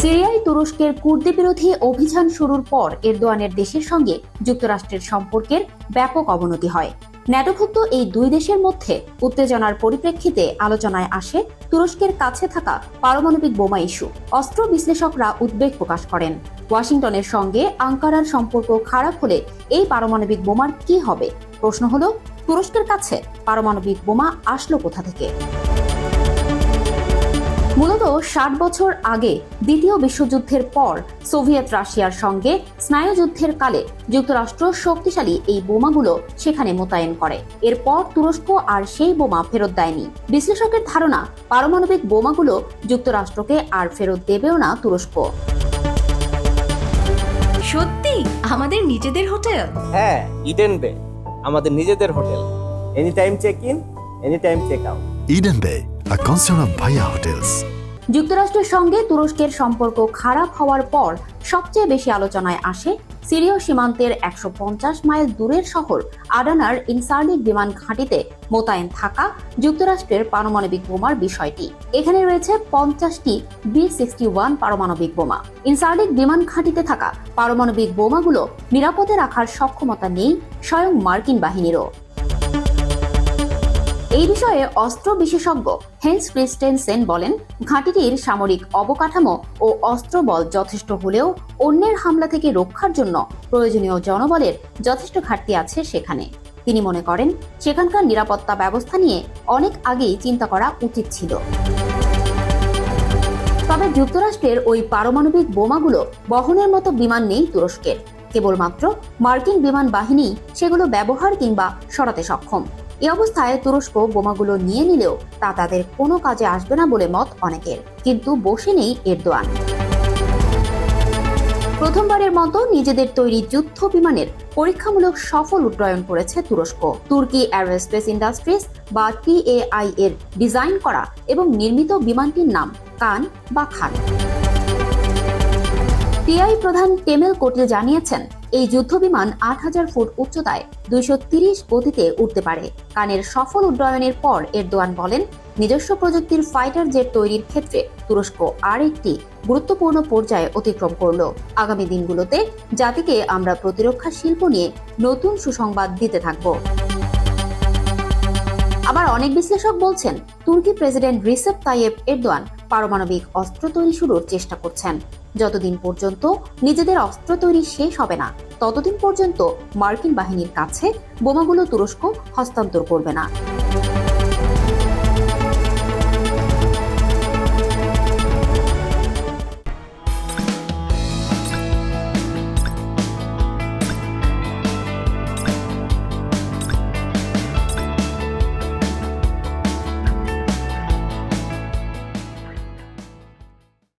সিরিয়ায় তুরস্কের কুর্দি বিরোধী অভিযান শুরুর পর এরদোয়ানের দেশের সঙ্গে যুক্তরাষ্ট্রের সম্পর্কের ব্যাপক অবনতি হয়। ন্যাটোভুক্ত এই দুই দেশের মধ্যে উত্তেজনার পরিপ্রেক্ষিতে আলোচনায় আসে তুরস্কের কাছে থাকা পারমাণবিক বোমা ইস্যু। অস্ত্র বিশ্লেষকরা উদ্বেগ প্রকাশ করেন। ওয়াশিংটনের সঙ্গে আঙ্কারার সম্পর্ক খারাপ হলে এই পারমাণবিক বোমার কি হবে? প্রশ্ন হলো, তুরস্কের কাছে পারমাণবিক বোমা আসলো কোথা থেকে? মূলত ষাট বছর আগে দ্বিতীয় বিশ্বযুদ্ধের পর সোভিয়েত রাশিয়ার সঙ্গে স্নায়ুযুদ্ধের কালে যুক্তরাষ্ট্র শক্তিশালী এই বোমাগুলো সেখানে মোতায়েন করে। এরপর তুরস্ক আর সেই বোমা ফেরত দেয়নি। বিশ্লেষকের ধারণা পারমাণবিক বোমাগুলো যুক্তরাষ্ট্রকে আর ফেরত দেবেও না তুরস্ক। সত্যি? আমাদের নিজেদের হোটেল? হ্যাঁ ইডেন বে। আমাদের নিজেদের hotel. Any time check in any time check out Eden Bay, যুক্তরাষ্ট্রের সঙ্গে তুরস্কের সম্পর্ক খারাপ হওয়ার পর সবচেয়ে বেশি আলোচনায় আসে সিরীয় সীমান্তের একশো পঞ্চাশ মাইল দূরের শহর আডানার ইনসার্লিক বিমান ঘাঁটিতে মোতায়েন থাকা যুক্তরাষ্ট্রের পারমাণবিক বোমার বিষয়টি। এখানে রয়েছে পঞ্চাশটি বি সিক্সটি ওয়ান পারমাণবিক বোমা। ইনসার্লিক বিমান ঘাঁটিতে থাকা পারমাণবিক বোমাগুলো নিরাপদে রাখার সক্ষমতা নেই স্বয়ং মার্কিন বাহিনীরও। এই বিষয়ে অস্ত্র বিশেষজ্ঞ হেন্স ক্রিস্টেনসেন বলেন, ঘাঁটিটির সামরিক অবকাঠামো ও অস্ত্রবল যথেষ্ট হলেও অন্যের হামলা থেকে রক্ষার জন্য প্রয়োজনীয় জনবলের যথেষ্ট ঘাটতি আছে সেখানে। তিনি মনে করেন, সেখানকার নিরাপত্তা ব্যবস্থা নিয়ে অনেক আগেই চিন্তা করা উচিত ছিল। তবে যুক্তরাষ্ট্রের ওই পারমাণবিক বোমাগুলো বহনের মতো বিমান নেই তুরস্কের। কেবলমাত্র মার্কিন বিমান বাহিনী সেগুলো ব্যবহার কিংবা সরাতে সক্ষম। এ অবস্থায় তুরস্ক বোমাগুলো নিয়ে নিলেও তা তাদের কোনো কাজে আসবে না বলে মত অনেকের। কিন্তু বসে নেই এরদোয়ান। প্রথমবারের মতো নিজেদের তৈরি যুদ্ধ বিমানের পরীক্ষামূলক সফল উড্ডয়ন করেছে তুরস্ক। তুর্কি অ্যারোস্পেস ইন্ডাস্ট্রিজ বা টিএআই এর ডিজাইন করা এবং নির্মিত বিমানটির নাম কান বা খান। টিআই প্রধান টেমেল কোটেল জানিয়েছেন, এই যুদ্ধ বিমান আট হাজার ফুট উচ্চতায় দুইশো তিরিশ গতিতে উঠতে পারে। কানের সফল উড্ডয়নের পর এরদোয়ান বলেন, নিজস্ব প্রযুক্তির ফাইটার জেট তৈরির ক্ষেত্রে তুরস্ক আর একটি গুরুত্বপূর্ণ পর্যায়ে অতিক্রম করল। আগামী দিনগুলোতে জাতিকে আমরা প্রতিরক্ষা শিল্প নিয়ে নতুন সুসংবাদ দিতে থাকব। আবার অনেক বিশ্লেষক বলছেন, তুর্কি প্রেসিডেন্ট রিসেপ তাইয়েব এরদোয়ান পারমাণবিক অস্ত্র তৈরি শুরুর চেষ্টা করছেন। যতদিন পর্যন্ত নিজেদের অস্ত্র তৈরি শেষ হবে না, ততদিন পর্যন্ত মার্কিন বাহিনীর কাছে বোমাগুলো তুরস্ক হস্তান্তর করবে না।